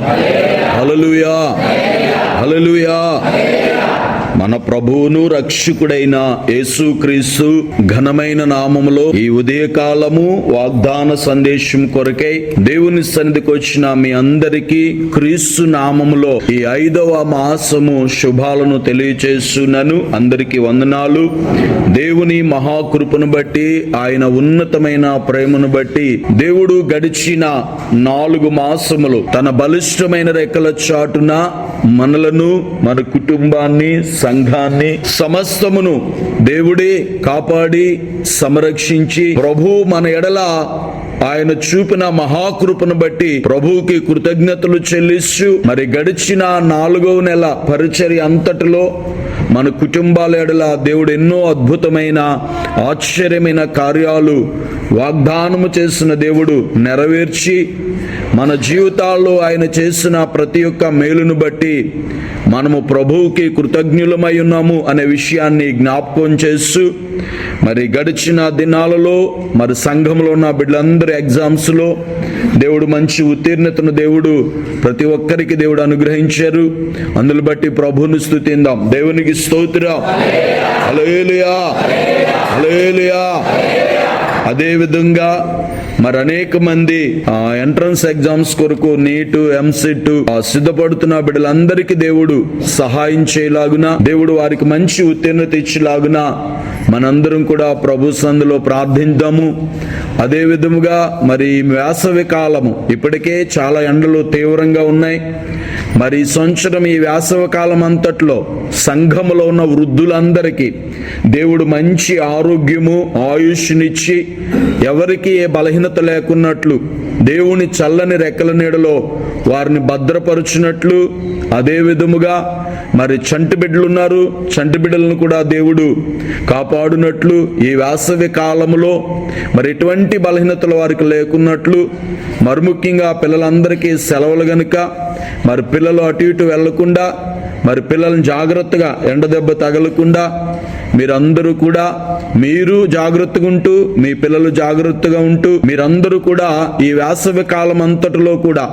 స్తోత్రం ప్రభువును రక్షకుడైన యేసుక్రీస్తు ఘనమైన నామములో ఈ ఉదయకాలము వాగ్దాన సందేశం కొరకై దేవుని సన్నిధికి వచ్చిన మీ అందరికీ క్రీస్తు నామములో ఈ ఐదవ మాసము శుభాలను తెలియచేస్తున్నాను. అందరికీ వందనాలు. దేవుని మహాకృపను బట్టి ఆయన ఉన్నతమైన ప్రేమను బట్టి దేవుడు గడిచిన నాలుగు మాసములు తన బలిష్టమైన రెక్కల చాటున మనలను మన కుటుంబాన్ని సంఘాన్ని సమస్తమును దేవుడే కాపాడి సంరక్షించి ప్రభు మన ఎడల ఆయన చూపిన మహాకృపను బట్టి ప్రభువుకి కృతజ్ఞతలు చెల్లిస్తూ మరి గడిచిన నాలుగవ నెల పరిచర్య అంతటిలో మన కుటుంబాల ఎడల దేవుడు ఎన్నో అద్భుతమైన ఆశ్చర్యమైన కార్యాలు వాగ్దానము చేసిన దేవుడు నెరవేర్చి మన జీవితాల్లో ఆయన చేసిన ప్రతి ఒక్క మేలును బట్టి మనము ప్రభువుకి కృతజ్ఞులమై ఉన్నాము అనే విషయాన్ని జ్ఞాపకం చేస్తూ మరి గడిచిన దినాలలో మరి సంఘంలో ఉన్న బిడ్డలందరి ఎగ్జామ్స్లో దేవుడు మంచి ఉత్తీర్ణతను దేవుడు ప్రతి ఒక్కరికి దేవుడు అనుగ్రహించారు. అందును బట్టి ప్రభుని స్థుతిందాం. దేవునికి స్తోత్రం. అలేలియా అలేలియా అదే విధంగా మరి అనేక మంది ఎంట్రన్స్ ఎగ్జామ్స్ కొరకు నీటు ఎంసెట్ సిద్ధపడుతున్న బిడ్డలందరికీ దేవుడు సహాయం చేయలాగున దేవుడు వారికి మంచి ఉత్తీర్ణత ఇచ్చేలాగున మనందరం కూడా ప్రభు సందులో ప్రార్థిద్దాము. అదే విధముగా మరి వేసవి కాలము ఇప్పటికే చాలా ఎండలు తీవ్రంగా ఉన్నాయి. మరి ఈ సంవత్సరం ఈ వేసవి కాలం అంతట్లో సంఘములో ఉన్న వృద్ధులందరికీ దేవుడు మంచి ఆరోగ్యము ఆయుష్నిచ్చి ఎవరికి ఏ బలహీనత లేకున్నట్లు దేవుని చల్లని రెక్కల నీడలో వారిని భద్రపరుచినట్లు అదే విధముగా మరి చంటి బిడ్డలు ఉన్నారు చంటి బిడ్డలను కూడా దేవుడు కాపాడునట్లు ఈ వేసవి కాలంలో మరి ఎటువంటి బలహీనతలు వారికి లేకున్నట్లు మరి ముఖ్యంగా పిల్లలందరికీ సెలవులు గనుక మరి పిల్లలు అటు ఇటు వెళ్ళకుండా మరి పిల్లలను జాగ్రత్తగా ఎండ దెబ్బ తగలకుండా మీరందరూ కూడా మీరు జాగ్రత్తగా ఉంటూ మీ పిల్లలు జాగ్రత్తగా ఉంటూ మీరందరూ కూడా ఈ వేసవి కాలం అంతటిలో కూడా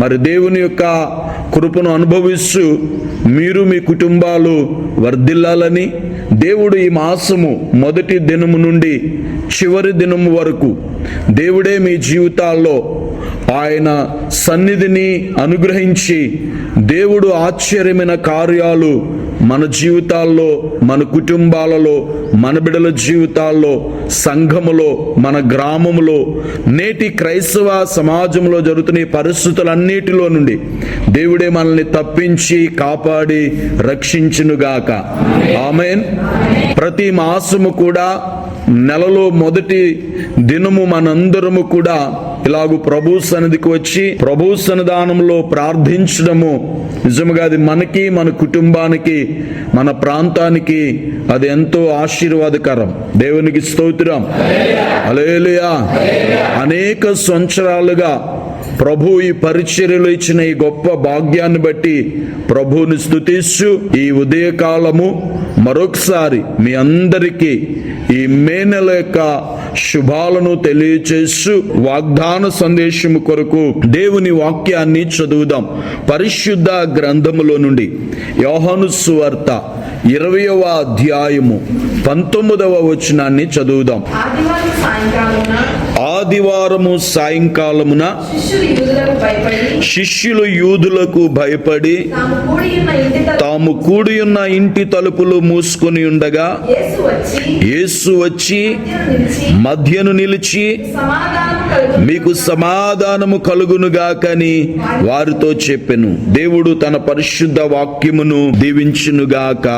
మరి దేవుని యొక్క కృపను అనుభవిస్తూ మీరు మీ కుటుంబాలు వర్ధిల్లాలని దేవుడు ఈ మాసము మొదటి దినము నుండి చివరి దినము వరకు దేవుడే మీ జీవితాల్లో ఆయన సన్నిధిని అనుగ్రహించి దేవుడు ఆశ్చర్యమైన కార్యాలు మన జీవితాల్లో మన కుటుంబాలలో మన బిడల జీవితాల్లో సంఘములో మన గ్రామములో నేటి క్రైస్తవ సమాజంలో జరుగుతున్న ఈ పరిస్థితులన్నిటిలో నుండి దేవుడే మనల్ని తప్పించి కాపాడి రక్షించునుగాక. ఆమెన్. ప్రతి మాసము కూడా నెలలో మొదటి దినము మనందరము కూడా ఇలాగూ ప్రభు సన్నిధికి వచ్చి ప్రభు సన్నిధానంలో ప్రార్థించడము. నిజముగా అది మనకి మన కుటుంబానికి మన ప్రాంతానికి అది ఎంతో ఆశీర్వాదకరం. దేవునికి స్తోత్రం. అలేలుయా అనేక సంవత్సరాలుగా ప్రభు ఈ పరిచర్యలు ఇచ్చిన ఈ గొప్ప భాగ్యాన్ని బట్టి ప్రభువుని స్తుతిస్తూ ఈ ఉదయకాలము మరొకసారి మీ అందరికీ ఈ మే నెల యొక్క శుభాలను తెలియచేస్తూ వాగ్దాన సందేశము కొరకు దేవుని వాక్యాన్ని చదువుదాం. పరిశుద్ధ గ్రంథములో నుండి యోహాను సువార్త ఇరవయవ అధ్యాయము. పంతొమ్మిదవ వచనాన్ని చదువుదాం. ఆదివారము సాయంకాలమున శిష్యులు యూదులకు భయపడి తాము కూడి ఉన్న ఇంటి తలుపులు మూసుకొని ఉండగా యేసు వచ్చి మధ్యను నిలిచి మీకు సమాధానము కలుగునుగాకని వారితో చెప్పెను. దేవుడు తన పరిశుద్ధ వాక్యమును దీవించునుగాక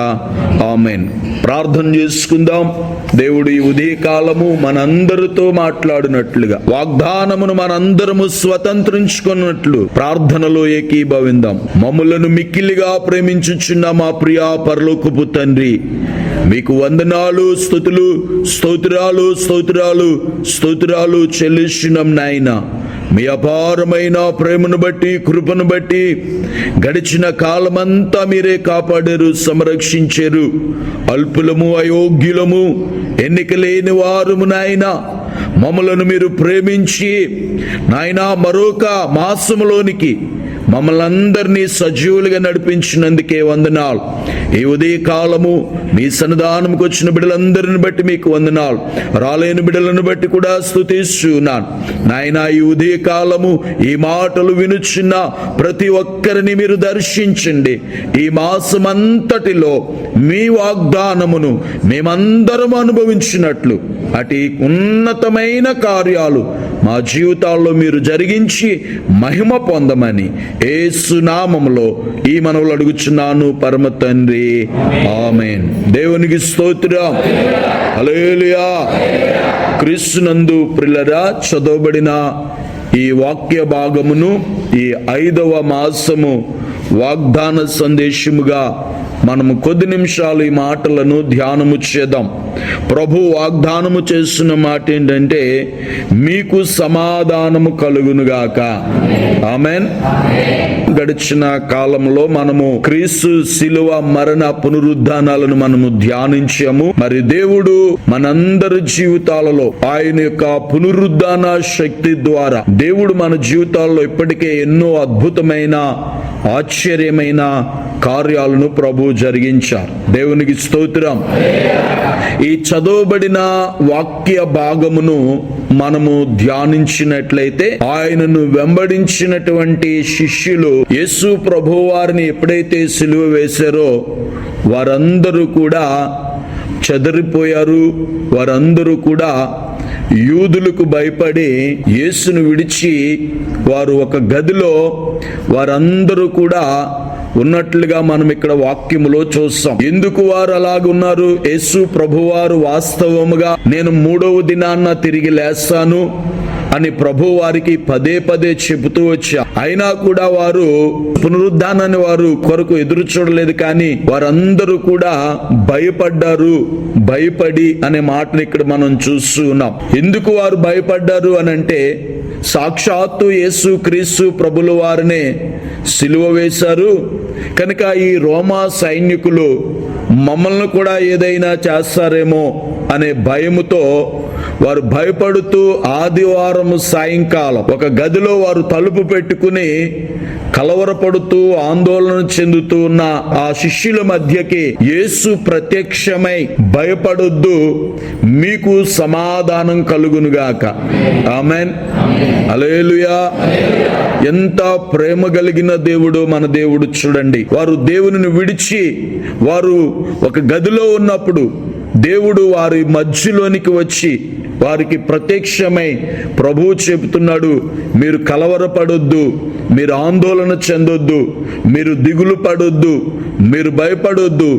ఆమెన్. ప్రార్థన చేసుకుందాం. దేవుడు ఈ ఉదయకాలము మనందరితో మాట్లాడినట్లుగా వాగ్దానమును మనందరము స్వతంత్రించుకున్నట్లు ప్రార్థనలో ఏకీభవిందాం. మమ్ములను మిక్కిలిగా ప్రేమించుచున్న మా ప్రియా పరలోకపు తండ్రి మీకు వందనాలు స్థుతులు స్తోత్రాలు స్తోత్రాలు స్తోత్రాలు చెల్లిస్తున్నాం నాయన. మీ అపారమైన ప్రేమను బట్టి కృపను బట్టి గడిచిన కాలమంతా మీరే కాపాడారు సంరక్షించారు. అల్పులము అయోగ్యులము ఎన్నిక లేని వారుము నాయన. మమ్మలను మీరు ప్రేమించి నాయనా మరొక మాసములోనికి మమ్మల్ని అందరినీ సజీవులుగా నడిపించినందుకే వందనాలు. ఈ ఉదయకాలము మీ సన్నిధానంకి వచ్చిన బిడ్డలందరిని బట్టి మీకు వందనాలు. రాలేని బిడ్డలను బట్టి కూడా స్థుతిస్తున్నాను నాయన ఈ ఉదయకాలము ఈ మాటలు వినుచున్న ప్రతి ఒక్కరిని మీరు దర్శించండి. ఈ మాసమంతటిలో మీ వాగ్దానమును మేమందరం అనుభవించినట్లు. అటు ఉన్నతమైన కార్యాలు మా జీవితాల్లో మీరు జరిగించి మహిమ పొందమని ఏసునామములో ఈ మనవులు అడుగుచున్నాను పరమ తండ్రి. ఆమెన్. దేవునికి స్తోత్రం. అలేలియా క్రీస్తునందు ప్రిలరా చదవబడిన ఈ వాక్య భాగమును ఈ ఐదవ మాసము వాగ్దాన సందేశముగా మనము కొద్ది నిమిషాలు ఈ మాటలను ధ్యానము చేద్దాం. ప్రభు వాగ్దానము చేస్తున్న మాట ఏంటంటే మీకు సమాధానము కలుగునుగాక. ఆమెన్. గడిచిన కాలంలో మనము క్రీస్తు శిలువ మరణ పునరుద్ధానాలను మనము ధ్యానించాము. మరి దేవుడు మనందరి జీవితాలలో ఆయన యొక్క పునరుద్ధాన శక్తి ద్వారా దేవుడు మన జీవితాల్లో ఇప్పటికే ఎన్నో అద్భుతమైన ఆశ్చర్యమైన కార్యాలను ప్రభు జరిగించారు. దేవునికి స్తోత్రం. ఈ చదవబడిన వాక్య భాగమును మనము ధ్యానించినట్లయితే ఆయనను వెంబడించినటువంటి శిష్యులు యేసు ప్రభు వారిని ఎప్పుడైతే సిలువ వేశారో వారందరూ కూడా చెదరిపోయారు. వారందరూ కూడా యూదులకు భయపడి యేసును విడిచి వారు ఒక గదిలో వారందరూ కూడా ఉన్నట్లుగా మనం ఇక్కడ వాక్యములో చూస్తాం. ఎందుకు వారు అలాగున్నారు యేసు ప్రభువారు వాస్తవముగా నేను మూడవ దినాన్న తిరిగి లేస్తాను. అని ప్రభు వారికి పదే పదే చెబుతూ వచ్చా. అయినా కూడా వారు పునరుద్ధానాన్ని వారు కొరకు ఎదురు చూడలేదు కానీ వారందరూ కూడా భయపడ్డారు. భయపడి అనే మాటను ఇక్కడ మనం చూస్తూ ఉన్నాం. ఎందుకు వారు భయపడ్డారు అని అంటే సాక్షాత్తు యేసు క్రీస్తు ప్రభుల వారినే సిలువ వేశారు. కనుక ఈ రోమా సైనికులు మమ్మల్ని కూడా ఏదైనా చేస్తారేమో అనే భయముతో వారు భయపడుతూ ఆదివారం సాయంకాలం ఒక గదిలో వారు తలుపు పెట్టుకుని కలవరపడుతూ ఆందోళన చెందుతూ ఉన్న ఆ శిష్యుల మధ్యకి యేసు ప్రత్యక్షమై భయపడొద్దు మీకు సమాధానం కలుగునుగాక ఆమెన్. అలేలుయా ఎంత ప్రేమ కలిగిన దేవుడు మన దేవుడు చూడండి. వారు దేవుని విడిచి వారు ఒక గదిలో ఉన్నప్పుడు దేవుడు వారి మధ్యలోనికి వచ్చి వారికి ప్రత్యక్షమై ప్రభువు చెబుతున్నాడు మీరు కలవరపడొద్దు మీరు ఆందోళన చెందొద్దు మీరు దిగులు పడొద్దు మీరు భయపడొద్దు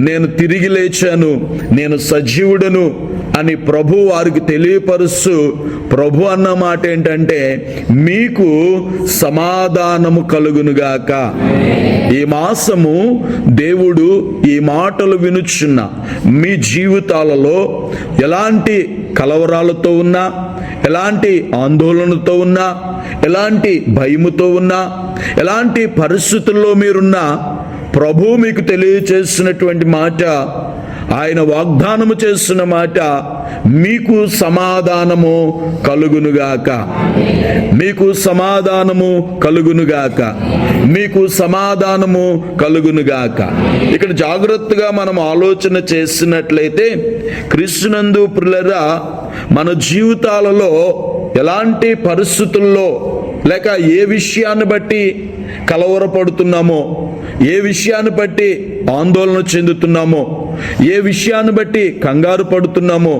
నేను తిరిగి లేచాను నేను సజీవుడను అని ప్రభు వారికి తెలియపరుస్తూ ప్రభు అన్న మాట ఏంటంటే మీకు సమాధానము కలుగునుగాక. ఈ మాసము దేవుడు ఈ మాటలు వినుచున్న మీ జీవితాలలో ఎలాంటి కలవరాలతో ఉన్నా ఎలాంటి ఆందోళనతో ఉన్నా ఎలాంటి భయముతో ఉన్నా ఎలాంటి పరిస్థితుల్లో మీరున్నా ప్రభు మీకు తెలియచేసినటువంటి మాట ఆయన వాగ్దానము చేస్తున్న మాట మీకు సమాధానము కలుగునుగాక. మీకు సమాధానము కలుగునుగాక. మీకు సమాధానము కలుగునుగాక. ఇక్కడ జాగ్రత్తగా మనం ఆలోచన చేసినట్లయితే కృష్ణనందు ప్రిలరా మన జీవితాలలో ఎలాంటి పరిస్థితుల్లో లేక ఏ విషయాన్ని బట్టి కలవరపడుతున్నామో ఏ విషయాన్ని బట్టి ఆందోళన చెందుతున్నామో ఏ విషయాన్ని బట్టి కంగారు పడుతున్నామో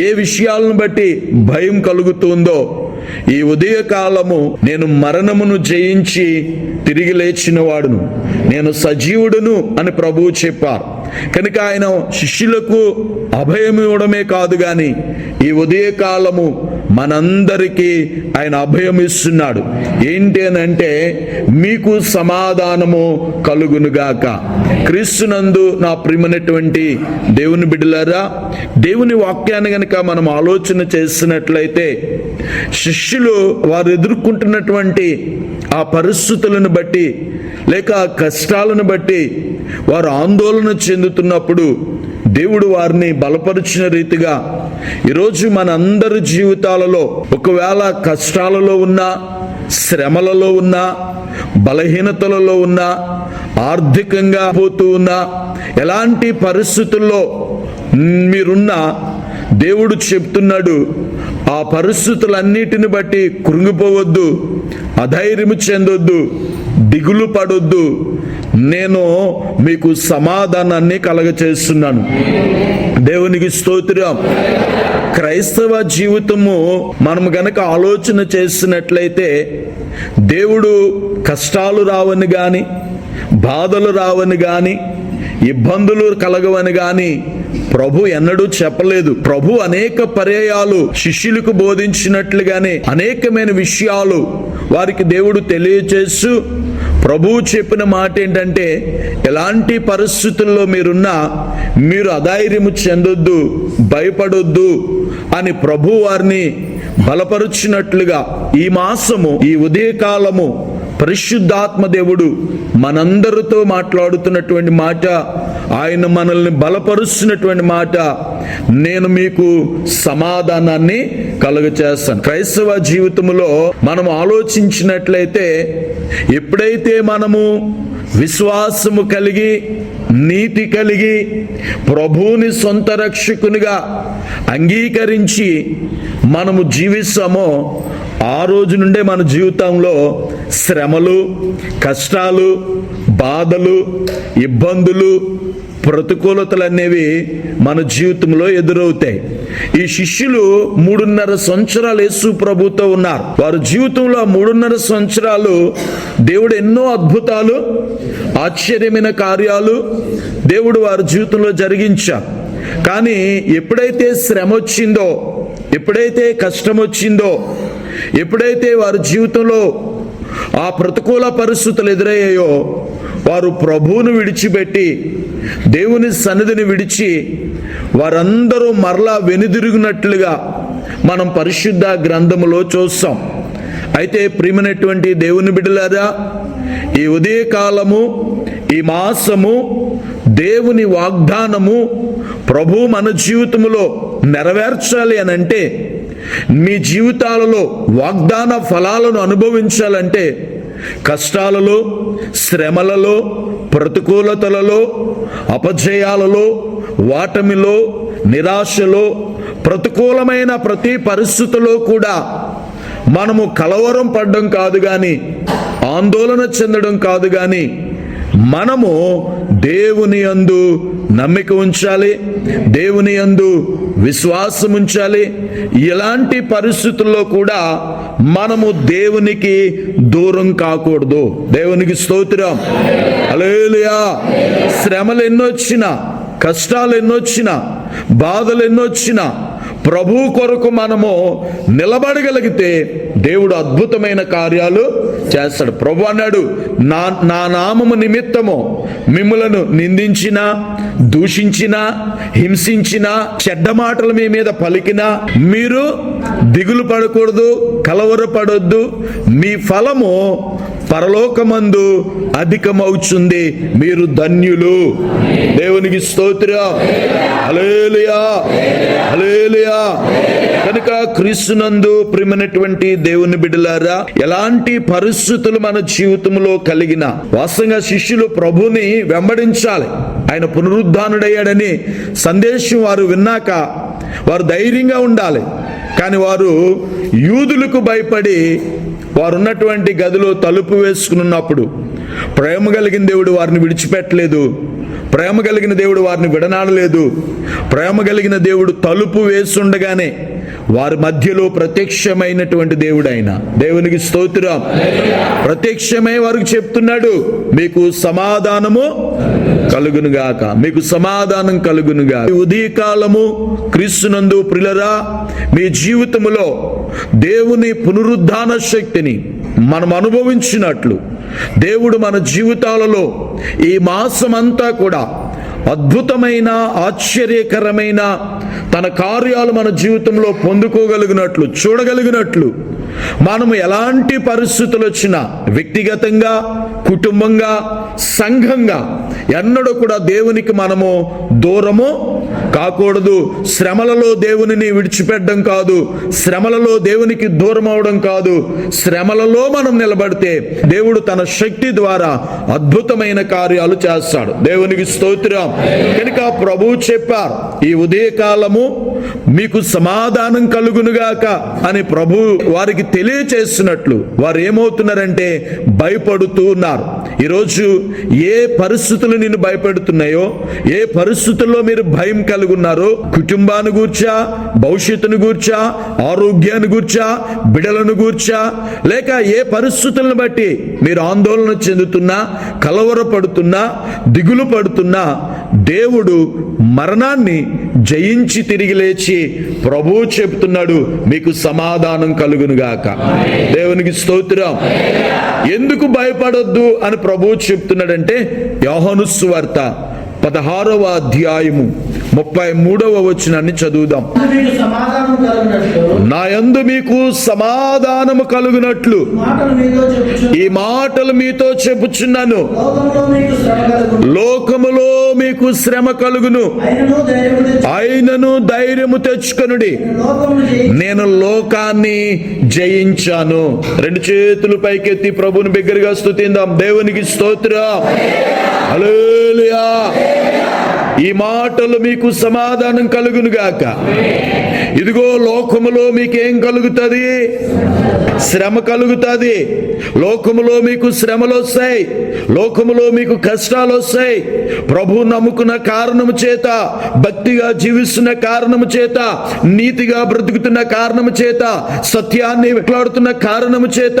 ఏ విషయాలను బట్టి భయం కలుగుతుందో ఈ ఉదయకాలము నేను మరణమును జయించి తిరిగి లేచిన వాడును నేను సజీవుడును అని ప్రభువు చెప్పారు. కనుక ఆయన శిష్యులకు అభయం ఇవ్వడమే కాదు గాని ఈ ఉదయకాలము మనందరికీ ఆయన అభయం ఇస్తున్నాడు. ఏంటి అని అంటే మీకు సమాధానము కలుగునుగాక క్రీస్తునందు నా ప్రియమైనటువంటి దేవుని బిడ్డలారా దేవుని వాక్యాన్ని గనుక మనం ఆలోచన చేస్తున్నట్లయితే శిష్యులు వారు ఎదుర్కొంటున్నటువంటి ఆ పరిస్థితులను బట్టి లేక ఆ కష్టాలను బట్టి వారు ఆందోళన చెందుతున్నప్పుడు దేవుడు వారిని బలపరిచిన రీతిగా ఈరోజు మన అందరి జీవితాలలో ఒకవేళ కష్టాలలో ఉన్నా శ్రమలలో ఉన్నా బలహీనతలలో ఉన్నా ఆర్థికంగా పోతూ ఉన్నా ఎలాంటి పరిస్థితుల్లో మీరున్నా దేవుడు చెప్తున్నాడు ఆ పరిస్థితులన్నిటిని బట్టి కృంగిపోవద్దు అధైర్యము చెందొద్దు దిగులు పడొద్దు. నేను మీకు సమాధానాన్ని కలగచేస్తున్నాను. దేవునికి స్తోత్రం. క్రైస్తవ జీవితము మనం గనక ఆలోచన చేసినట్లయితే దేవుడు కష్టాలు రావని కానీ బాధలు రావని కానీ ఇబ్బందులు కలగవని కానీ ప్రభు ఎన్నడూ చెప్పలేదు. ప్రభు అనేక పర్యాయాలు శిష్యులకు బోధించినట్లుగానే అనేకమైన విషయాలు వారికి దేవుడు తెలియచేస్తూ ప్రభువు చెప్పిన మాట ఏంటంటే ఎలాంటి పరిస్థితుల్లో మీరున్నా మీరు అధైర్యము చెందొద్దు భయపడొద్దు అని ప్రభు వారిని బలపరుచినట్లుగా ఈ మాసము ఈ ఉదయకాలము పరిశుద్ధాత్మ దేవుడు మనందరితో మాట్లాడుతున్నటువంటి మాట ఆయన మనల్ని బలపరుస్తున్నటువంటి మాట నేను మీకు సమాధానాన్ని కలుగచేస్తాను. క్రైస్తవ జీవితంలో మనం ఆలోచించినట్లయితే ఎప్పుడైతే మనము విశ్వాసము కలిగి నీతి కలిగి ప్రభువుని సొంత రక్షకునిగా అంగీకరించి మనము జీవిస్తామో ఆ రోజు నుండే మన జీవితంలో శ్రమలు కష్టాలు బాధలు ఇబ్బందులు ప్రతికూలతలు అనేవి మన జీవితంలో ఎదురవుతాయి. ఈ శిష్యులు మూడున్నర సంవత్సరాలు యేసు ప్రభుతో ఉన్నారు. వారి జీవితంలో మూడున్నర సంవత్సరాలు దేవుడు ఎన్నో అద్భుతాలు ఆశ్చర్యమైన కార్యాలు దేవుడు వారి జీవితంలో జరిగించారు. కానీ ఎప్పుడైతే శ్రమ వచ్చిందో ఎప్పుడైతే కష్టం వచ్చిందో ఎప్పుడైతే వారి జీవితంలో ఆ ప్రతికూల పరిస్థితులు ఎదురయ్యాయో వారు ప్రభువును విడిచిపెట్టి దేవుని సన్నిధిని విడిచి వారందరూ మరలా వెనుదిరిగినట్లుగా మనం పరిశుద్ధ గ్రంథములో చూస్తాం. అయితే ప్రియమైనటువంటి దేవుని బిడ్డలారా ఈ ఉదయకాలము ఈ మాసము దేవుని వాగ్దానము ప్రభు మన జీవితములో నెరవేర్చాలి అని అంటే మీ జీవితాలలో వాగ్దాన ఫలాలను అనుభవించాలంటే కష్టాలలో శ్రమలలో ప్రతికూలతలలో అపజయాలలో వాటమిలో నిరాశలో ప్రతికూలమైన ప్రతి పరిస్థితిలో కూడా మనము కలవరం పడడం కాదు కానీ ఆందోళన చెందడం కాదు కానీ మనము దేవుని యందు నమ్మిక ఉంచాలి దేవుని యందు విశ్వాసం ఉంచాలి ఇలాంటి పరిస్థితుల్లో కూడా మనము దేవునికి దూరం కాకూడదు. దేవునికి స్తోత్రం. అలేలుయా శ్రమలు ఎన్నొచ్చినా కష్టాలు ఎన్నొచ్చినా బాధలు ఎన్నొచ్చినా ప్రభు కొరకు మనము నిలబడగలిగితే దేవుడు అద్భుతమైన కార్యాలు చేస్తాడు. ప్రభు అన్నాడు నా నా నామము నిమిత్తము మిమ్మలను నిందించిన దూషించిన హింసించిన చెడ్డ మాటలు మీ మీద పలికిన మీరు దిగులు పడకూడదు కలవరపడొద్దు. మీ ఫలము పరలోకమందు అధికమవుతుంది మీరు ధన్యులు. దేవునికి స్తోత్రం. అలేలియా అలేలియా కనుక క్రీస్తునందు ప్రిమినటువంటి దేవుని బిడ్డలారా ఎలాంటి పరిస్థితులు మన జీవితంలో కలిగిన వాస్తవంగా శిష్యులు ప్రభుని వెంబడించాలి. ఆయన పునరుద్ధానుడయ్యాడని సందేశం వారు విన్నాక వారు ధైర్యంగా ఉండాలి. కానీ వారు యూదులకు భయపడి వారు ఉన్నటువంటి గదిలో తలుపు వేసుకున్నప్పుడు ప్రేమ కలిగిన దేవుడు వారిని విడిచిపెట్టలేదు. ప్రేమ కలిగిన దేవుడు వారిని విడనాడలేదు. ప్రేమ కలిగిన దేవుడు తలుపు వేసుండగానే వారి మధ్యలో ప్రత్యక్షమైనటువంటి దేవుడు ఆయన దేవునికి స్తోత్రం. ప్రత్యక్షమై వారికి చెప్తున్నాడు మీకు సమాధానము కలుగునుగాక. మీకు సమాధానం కలుగునుగా ఉదయకాలము క్రీస్తునందు ప్రిలరా మీ జీవితములో దేవుని పునరుద్ధాన శక్తిని మనం అనుభవించినట్లు దేవుడు మన జీవితాలలో ఈ మాసమంతా కూడా అద్భుతమైన ఆశ్చర్యకరమైన తన కార్యాలు మన జీవితంలో పొందుకోగలిగినట్లు చూడగలిగినట్లు మనము ఎలాంటి పరిస్థితులు వచ్చినా వ్యక్తిగతంగా కుటుంబంగా సంఘంగా ఎన్నడూ కూడా దేవునికి మనము దూరము కాకూడదు. శ్రమలలో దేవునిని విడిచిపెట్టడం కాదు. శ్రమలలో దేవునికి దూరం అవడం కాదు. శ్రమలలో మనం నిలబడితే దేవుడు తన శక్తి ద్వారా అద్భుతమైన కార్యాలు చేస్తాడు. దేవునికి స్తోత్రం. కనుక ప్రభువు చెప్పారు ఈ ఉదయకాలము మీకు సమాధానం కలుగునుగాక అని ప్రభు వారికి తెలియచేస్తున్నట్లు వారు ఏమవుతున్నారంటే భయపడుతూ ఉన్నారు. ఈరోజు ఏ పరిస్థితులు నిన్ను భయపెడుతున్నాయో ఏ పరిస్థితుల్లో మీరు భయం కలిగి ఉన్నారో కుటుంబాన్ని గూర్చా భవిష్యత్తును గూర్చా ఆరోగ్యాన్ని గూర్చా బిడలను గూర్చా? లేక ఏ పరిస్థితులను బట్టి మీరు ఆందోళన చెందుతున్నా కలవరపడుతున్నా దిగులు పడుతున్నా దేవుడు మరణాన్ని జయించి తిరిగి లేచి ప్రభువు చెప్తున్నాడు మీకు సమాధానం కలుగునుగాక దేవునికి స్తోత్రం. ఎందుకు భయపడొద్దు అని ప్రభువు చెప్తున్నాడంటే యోహనుస్వార్త పదహారవ అధ్యాయము. ముప్పై మూడవ వచనాన్ని చదువుదాం. నా యందు మీకు సమాధానము కలుగునట్లు. ఈ మాటలు మీతో చెప్పుచున్నాను. లోకములో మీకు శ్రమ కలుగును. అయినను ధైర్యము తెచ్చుకొనుడి. నేను లోకాన్ని జయించాను. రెండు చేతులు పైకెత్తి ప్రభుని బిగ్గరగా స్తుతిందాం. దేవునికి స్తోత్రం. హల్లెలూయా. ఈ మాటలు మీకు సమాధానం కలుగును గాక ఇదిగో లోకములో మీకేం కలుగుతుంది? శ్రమ కలుగుతుంది. లోకములో మీకు శ్రమలు వస్తాయి. లోకములో మీకు కష్టాలు వస్తాయి. ప్రభు నమ్ముకున్న కారణము చేత భక్తిగా జీవిస్తున్న కారణము చేత నీతిగా బ్రతుకుతున్న కారణము చేత సత్యాన్ని వెట్లాడుతున్న కారణము చేత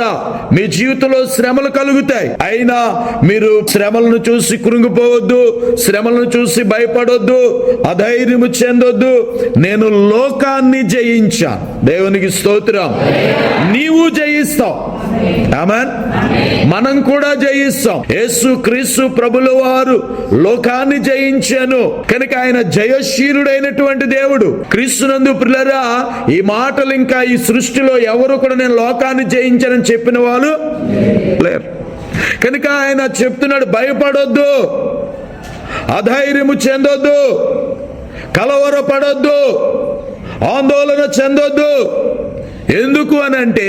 మీ జీవితంలో శ్రమలు కలుగుతాయి. అయినా మీరు శ్రమలను చూసి కృంగిపోవద్దు శ్రమలను చూసి భయపడొద్దు అధైర్యము చెందొద్దు. నేను లోకాన్ని జయించాను దేవునికి స్తోత్రం. నీవు జయిస్తావు. ఆమెన్. మనం కూడా జయిస్తాం. యేసు క్రీస్తు ప్రభుల వారు లోకాన్ని జయించాను. కనుక ఆయన జయశీలుడైనటువంటి దేవుడు. క్రీస్తునందు పిల్లరా ఈ మాటలు ఇంకా ఈ సృష్టిలో ఎవరు కూడా నేను లోకాన్ని జయించానని చెప్పిన వాళ్ళు లేరు. కనుక ఆయన చెప్తున్నాడు భయపడొద్దు. అధైర్యము చెందొద్దు. కలవరపడొద్దు. ఆందోళన చెందొద్దు. ఎందుకు అని అంటే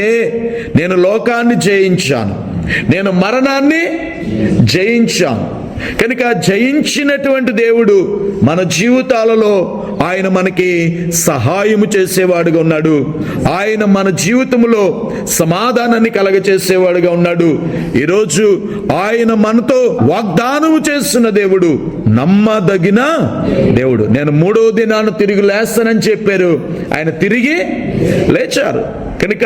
నేను లోకాన్ని జయించాను. నేను మరణాన్ని జయించాను. కనుక జయించినటువంటి దేవుడు మన జీవితాలలో ఆయన మనకి సహాయము చేసేవాడుగా ఉన్నాడు. ఆయన మన జీవితంలో సమాధానాన్ని కలగచేసేవాడుగా ఉన్నాడు. ఈరోజు ఆయన మనతో వాగ్దానము చేస్తున్న దేవుడు నమ్మదగిన దేవుడు. నేను మూడో దినాన్ని తిరిగి లేస్తానని చెప్పారు. ఆయన తిరిగి లేచారు. కనుక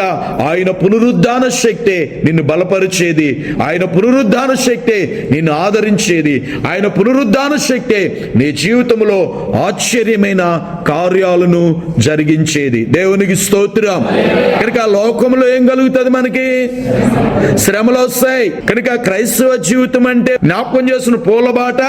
ఆయన పునరుద్ధాన శక్తే నిన్ను బలపరిచేది. ఆయన పునరుద్ధాన శక్తే నిన్ను ఆదరించేది. ఆయన పునరుద్ధాన శక్తే నీ జీవితంలో ఆశ్చర్యమైన కార్యాలను జరిగించేది. దేవునికి స్తోత్రం. కనుక లోకంలో ఏం కలుగుతుంది మనకి? శ్రమలు వస్తాయి. కనుక క్రైస్తవ జీవితం అంటే జ్ఞాపకం చేసిన పూలబాట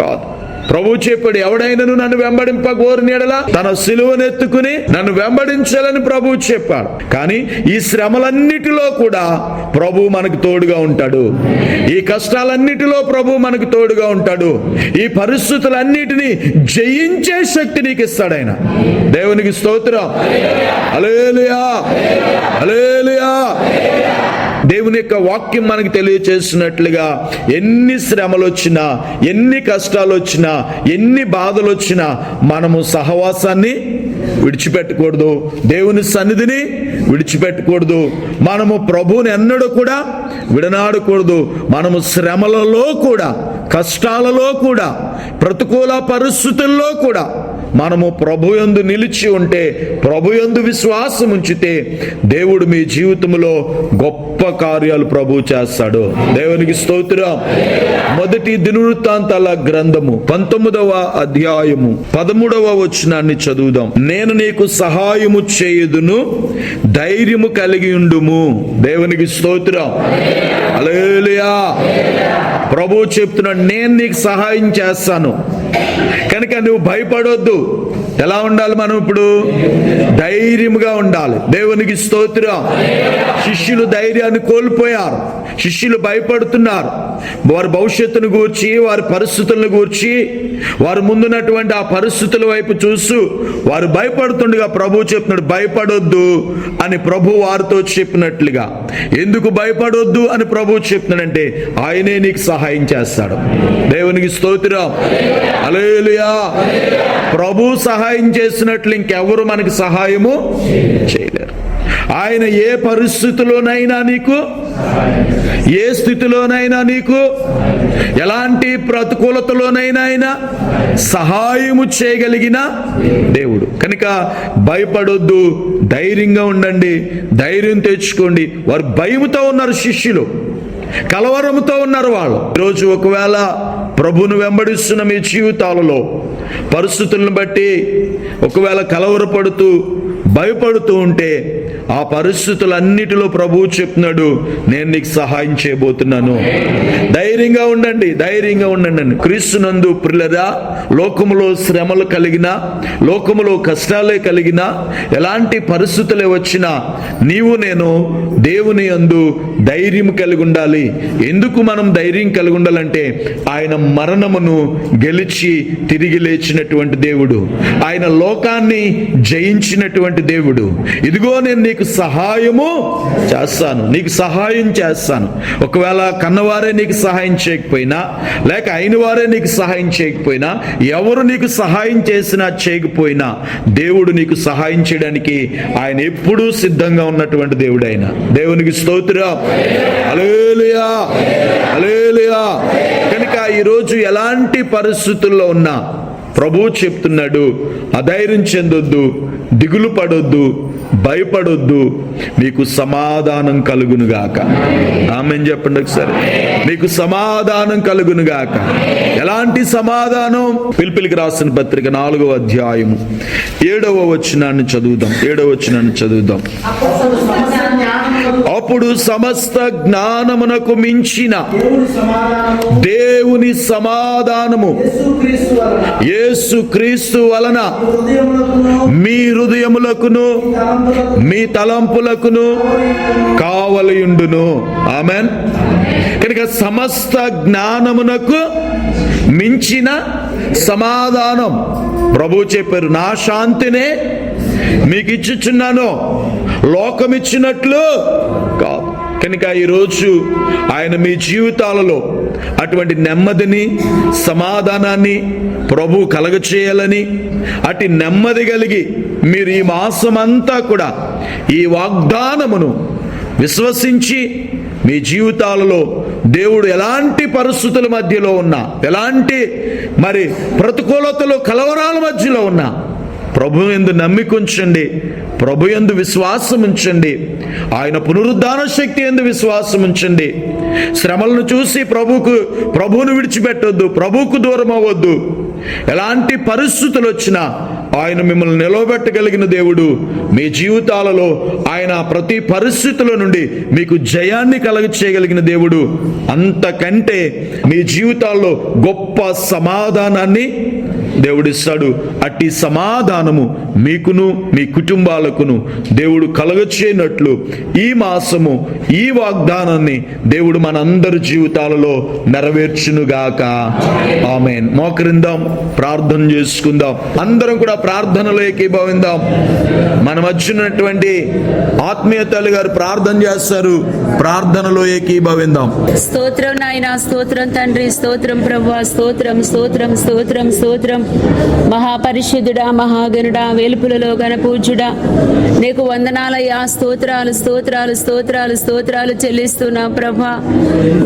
కాదు. ప్రభు చెప్పాడు ఎవడైనను నన్ను వెంబడింప కోరినడలా తన సిలువను ఎత్తుకుని నన్ను వెంబడించాలని ప్రభు చెప్పాడు. కానీ ఈ శ్రమలన్నిటిలో కూడా ప్రభు మనకు తోడుగా ఉంటాడు. ఈ కష్టాలన్నిటిలో ప్రభు మనకు తోడుగా ఉంటాడు. ఈ పరిస్థితులన్నిటినీ జయించే శక్తి నీకు ఇస్తాడు ఆయన. దేవునికి స్తోత్రం. అలేలుయా అలేలుయా దేవుని యొక్క వాక్యం మనకు తెలియచేసినట్లుగా ఎన్ని శ్రమలు వచ్చినా ఎన్ని కష్టాలు వచ్చినా ఎన్ని బాధలు వచ్చినా మనము సహవాసాన్ని విడిచిపెట్టకూడదు. దేవుని సన్నిధిని విడిచిపెట్టకూడదు. మనము ప్రభువుని ఎన్నడూ కూడా విడనాడకూడదు. మనము శ్రమలలో కూడా కష్టాలలో కూడా ప్రతికూల పరిస్థితుల్లో కూడా మనము ప్రభు యందు నిలిచి ఉంటే ప్రభు యందు విశ్వాసం ఉంచితే దేవుడు మీ జీవితంలో గొప్ప కార్యాలు ప్రభు చేస్తాడు. దేవునికి స్తోత్రం. మొదటి దినవృత్తాంతాల గ్రంథము పంతొమ్మిదవ అధ్యాయము పదమూడవ వచనాన్ని చదువుదాం. నేను నీకు సహాయము చేయుదును ధైర్యము కలిగి ఉండుము. దేవునికి స్తోత్రం. అలేలియా ప్రభు చెప్తున్నాడు నేను నీకు సహాయం చేస్తాను. కనుక నువ్వు భయపడొద్దు. ఎలా ఉండాలి మనం ఇప్పుడు? ధైర్యముగా ఉండాలి. దేవునికి స్తోత్రం. శిష్యులు ధైర్యాన్ని కోల్పోయారు. శిష్యులు భయపడుతున్నారు. వారి భవిష్యత్తును గూర్చి వారి పరిస్థితులను గూర్చి వారి ముందున్నటువంటి ఆ పరిస్థితుల వైపు చూస్తూ వారు భయపడుతుండగా ప్రభు చెప్తున్నాడు భయపడొద్దు అని ప్రభు వారితో చెప్పినట్లుగా. ఎందుకు భయపడొద్దు అని ప్రభు చెప్తున్నాడంటే ఆయనే నీకు సహాయం చేస్తాడు. దేవునికి స్తోత్రం. అలేలుయా ప్రభు సహాయం చేసినట్లు ఇంకెవరు మనకి సహాయము చేయలేరు. ఆయన ఏ పరిస్థితిలోనైనా నీకు? ఏ స్థితిలోనైనా నీకు? ఎలాంటి ప్రతికూలతలోనైనా ఆయన సహాయము చేయగలిగిన దేవుడు. కనుక భయపడొద్దు ధైర్యంగా ఉండండి ధైర్యం తెచ్చుకోండి. వారు భయముతో ఉన్నారు శిష్యులు కలవరముతో ఉన్నారు వాళ్ళు. ఈరోజు ఒకవేళ ప్రభును వెంబడిస్తున్న మీ జీవితాలలో పరిస్థితులను బట్టి ఒకవేళ కలవరపడుతూ భయపడుతూ ఉంటే ఆ పరిస్థితులన్నిటిలో ప్రభువు చెప్తున్నాడు నేను నీకు సహాయం చేయబోతున్నాను. ధైర్యంగా ఉండండి ధైర్యంగా ఉండండి క్రీస్తునందు ప్రిలరా లోకములో శ్రమలు కలిగిన లోకములో కష్టాలే కలిగిన ఎలాంటి పరిస్థితులే వచ్చినా నీవు నేను దేవుని అందు ధైర్యం కలిగి ఉండాలి. ఎందుకు మనం ధైర్యం కలిగి ఉండాలంటే ఆయన మరణమును గెలిచి తిరిగి లేచినటువంటి దేవుడు. ఆయన లోకాన్ని జయించినటువంటి దేవుడు. ఇదిగో నేను నీకు సహాయము చేస్తాను. నీకు సహాయం చేస్తాను. ఒకవేళ కన్నవారే నీకు సహాయం చేయకపోయినా లేక అయిన వారే నీకు సహాయం చేయకపోయినా ఎవరు నీకు సహాయం చేసినా చేయకపోయినా దేవుడు నీకు సహాయం చేయడానికి ఆయన ఎప్పుడూ సిద్ధంగా ఉన్నటువంటి దేవుడు ఆయన దేవునికి స్తోత్రం. అలేలియా అలేలియా కనుక ఈరోజు ఎలాంటి పరిస్థితుల్లో ఉన్నా ప్రభువు చెప్తున్నాడు అధైర్యం చెందొద్దు దిగులు పడొద్దు భయపడొద్దు మీకు సమాధానం కలుగునుగాక. ఆమె చెప్పండి ఒకసారి? మీకు సమాధానం కలుగునుగాక. ఎలాంటి సమాధానం? పిలిపిలికి రాసిన పత్రిక నాలుగవ అధ్యాయము. ఏడవ వచనాన్ని చదువుదాం ఏడవ వచనాన్ని చదువుదాం. అప్పుడు సమస్త జ్ఞానమునకు మించిన దేవుని సమాధానము వలన యేసు క్రీస్తు వలన మీ హృదయములకును మీ తలంపులకును కావలియుండును. ఆమెన్. కనుక సమస్త జ్ఞానమునకు మించిన సమాధానం. ప్రభు చెప్పారు నా శాంతినే మీకు ఇచ్చుచున్నాను లోకం ఇచ్చినట్లు కాదు. కనుక ఈరోజు ఆయన మీ జీవితాలలో అటువంటి నెమ్మదిని సమాధానాన్ని ప్రభు కలగచేయాలని అటు నెమ్మది కలిగి మీరు ఈ మాసమంతా కూడా ఈ వాగ్దానమును విశ్వసించి మీ జీవితాలలో దేవుడు ఎలాంటి పరిస్థితుల మధ్యలో ఉన్నా ఎలాంటి మరి ప్రతికూలతలు కలవరాల మధ్యలో ఉన్నా ప్రభు ఎందు నమ్మికుంచండి. ప్రభు ఎందు విశ్వాసం ఉంచండి. ఆయన పునరుద్ధాన శక్తి ఎందు విశ్వాసం ఉంచండి. శ్రమలను చూసి ప్రభుకు ప్రభువును విడిచిపెట్టొద్దు ప్రభుకు దూరం అవ్వద్దు ఎలాంటి పరిస్థితులు వచ్చినా ఆయన మిమ్మల్ని నిలవబెట్టగలిగిన దేవుడు మీ జీవితాలలో ఆయన ప్రతి పరిస్థితుల నుండి మీకు జయాన్ని కలగ చేయగలిగిన దేవుడు. అంతకంటే మీ జీవితాల్లో గొప్ప సమాధానాన్ని దేవుడిస్తాడు. అట్టి సమాధానము మీకును మీ కుటుంబాలకును దేవుడు కలగచేయనట్లు ఈ మాసము ఈ వాగ్దానాన్ని దేవుడు మనందరి జీవితాలలో నెరవేర్చునుగాక. ఆమెన్. మోకరిందాం ప్రార్థన చేసుకుందాం. అందరం కూడా ప్రార్థనలో ఏకీభవిందాం. మన మధ్యనటువంటి ఆత్మీయతలు గారు ప్రార్థన చేస్తారు. ప్రార్థనలో ఏకీభవిందాం. స్తోత్రం నాయన స్తోత్రం తండ్రి స్తోత్రం ప్రభు స్తోత్రం స్తోత్రం స్తోత్రం స్తోత్రం. మహాపరిశుద్ధుడా మహాగనుడా వేలుపులలో గణపూజుడా నీకు వందనాలయ్యా స్తోత్రాలు స్తోత్రాలు స్తోత్రాలు స్తోత్రాలు చెల్లిస్తున్నా ప్రభా.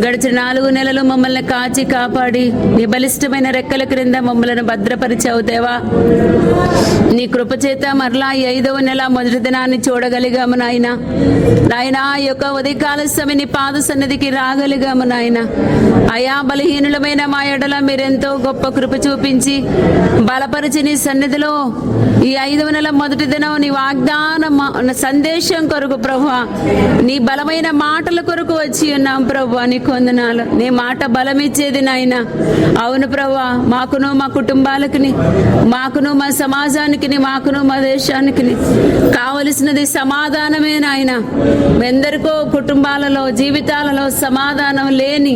గడిచిన నాలుగు నెలలు మమ్మల్ని కాచి కాపాడి నీ బలిష్టమైన రెక్కల క్రింద మమ్మల్ని భద్రపరిచావు దేవా. నీ కృపచేత మరలా ఈ ఐదవ నెల మొదటి దినాన్ని చూడగలిగాము నాయన. నాయన ఈ యొక్క ఉదయకాల నీ పాద సన్నిధికి రాగలిగాము నాయన. అయా బలహీనులమైన మా ఎడల మీరెంతో గొప్ప కృప చూపించి బలపరిచి నీ సన్నిధిలో ఈ ఐదవ నెల మొదటి దినం నీ వాగ్దాన సందేశం కొరకు ప్రభు నీ బలమైన మాటల కొరకు వచ్చి ఉన్నాం ప్రభు నీ కొందనాలు. నీ మాట బలమిచ్చేది నాయన. అవును ప్రభు మాకును మా కుటుంబాలకి మాకును మా సమాజానికి మాకును మా దేశానికి కావలసినది సమాధానమే నాయన. ఎందరికో కుటుంబాలలో జీవితాలలో సమాధానం లేని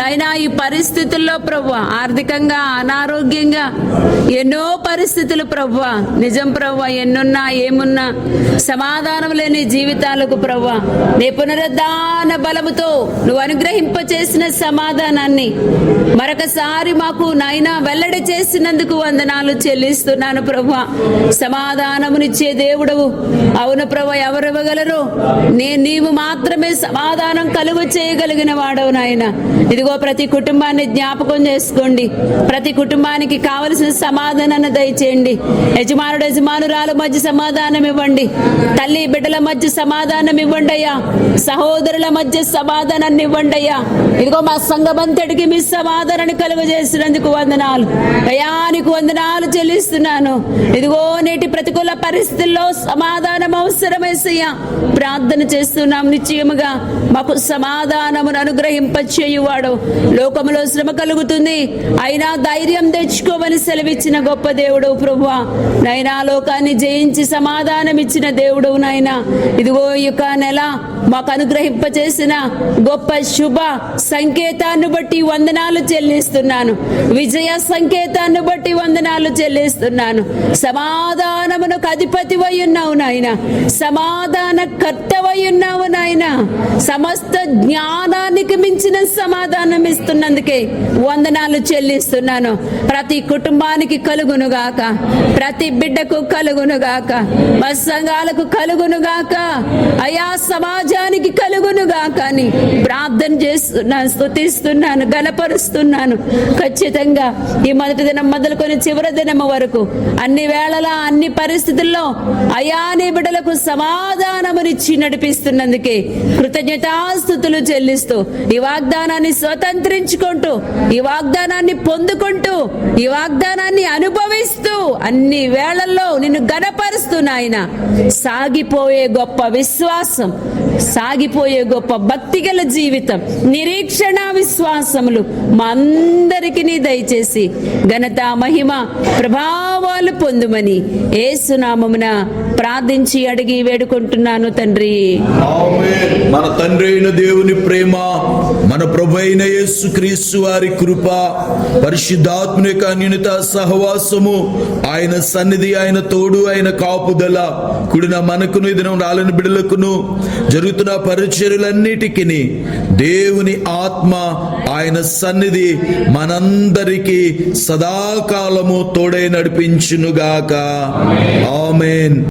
నైనా ఈ పరిస్థితుల్లో ప్రభు ఆర్థికంగా అనారోగ్యంగా ఎన్నో పరిస్థితులు ప్రభు నిజం ప్రభు ఎన్నున్నా ఏమున్నా సమాధానం లేని జీవితాలకు ప్రభు నీ పునరుద్ధాన బలముతో నువ్వు అనుగ్రహింప చేసిన సమాధానాన్ని మరొకసారి మాకు నైనా వెల్లడి చేసినందుకు వందనాలు చెల్లిస్తున్నాను ప్రభు సమాధానమునిచ్చే దేవుడవు. అవును ప్రభు ఎవరివ్వగలరు? నే నీవు మాత్రమే సమాధానం కలుగు చేయగలిగిన వాడవు నాయన. ఇదిగో ప్రతి కుటుంబాన్ని జ్ఞాపకం చేసుకోండి. ప్రతి కుటుంబానికి కావలసిన సమాధానాన్ని దయచేయండి. యజమానుడు యజమానురాల మధ్య సమాధానం ఇవ్వండి. తల్లి బిడ్డల మధ్య సమాధానం ఇవ్వండి అయ్యా. సహోదరుల మధ్య సమాధానాన్ని ఇవ్వండి అయ్యా. ఇదిగో మా సంగమంతటికి మీ సమాధానాన్ని కలుగజేసినందుకు వందనాలు. అయానికి వందనాలు చెల్లిస్తున్నాను. ఇదిగో నేటి ప్రతికూల పరిస్థితుల్లో సమాధానం అవసరమేసయ్యా. ప్రార్థన చేస్తున్నాం నిశ్చయముగా. మాకు సమాధానమును అనుగ్రహింపచేయువాడు. లోకములో శ్రమ కలుగుతుంది. అయినా ధైర్యం తెచ్చుకోమని సెలవిచ్చిన గొప్ప దేవుడు ప్రభువా. నైనా లోకాన్ని జయించి సమాధానం ఇచ్చిన దేవుడు నాయనా ఇదిగో ఈ యొక్క నెల మాకు అనుగ్రహింప చేసిన గొప్ప శుభ సంకేతాన్ని బట్టి వందనాలు చెల్లిస్తున్నాను. విజయ సంకేతాన్ని బట్టి వందనాలు చెల్లిస్తున్నాను. సమాధానమునకు అధిపతివై ఉన్నావు నాయన సమాధాన కర్తవై ఉన్నావు నాయన సమస్త జ్ఞానానికి మించిన సమాధానం ఇస్తున్నందుకే వందనాలు చెల్లిస్తున్నాను. ప్రతి కుటుంబానికి కలుగునుగాక ప్రతి బిడ్డకు కలుగునుగాక బస్ సంఘాలకు కలుగునుగాక అయా సమాజానికి కలుగునుగాక అని ప్రార్థన చేస్తున్నాను స్థుతిస్తున్నాను గణపరుస్తున్నాను. ఖచ్చితంగా ఈ మొదటి దినం మొదలుకొని చివరి దినం వరకు అన్ని వేళలా అన్ని పరిస్థితుల్లో అయా నీ బిడ్డలకు సమాధానమునిచ్చి నడిపిస్తున్నందుకే కృతజ్ఞతాస్థుతులు చెల్లిస్తూ ఈ వాగ్దానాన్ని స్వతంత్రించుకుంటూ ఈ వాగ్దానాన్ని పొందుకుంటూ ఈ వాగ్దానాన్ని అనుభవిస్తూ అన్ని వేళల్లో నిన్ను గనపరుస్తూ నాయన. సాగిపోయే గొప్ప విశ్వాసం సాగిపోయే గొప్ప భక్తిగల జీవితం నిరీక్షణ విశ్వాసములు మా అందరికీ నీ దయచేసి ఘనత మహిమ ప్రభావాలు పొందుమని ఏసునామమున ప్రార్థించి అడిగి వేడుకుంటున్నాను తండ్రి. మన తండ్రి అయిన దేవుని ప్రేమ మన ప్రభు అయిన యేసుక్రీస్తు వారి కృప పరిశుద్ధాత్మ యొక్క అన్యునిత సహవాసము ఆయన సన్నిధి ఆయన తోడు ఆయన కాపుదల కుడిన మనకును ఇది రాలని బిడలకును జరుగుతున్న పరిచర్యలన్నిటికీ దేవుని ఆత్మ ఆయన సన్నిధి మనందరికీ సదాకాలము తోడే నడిపించునుగాక. ఆమెన్.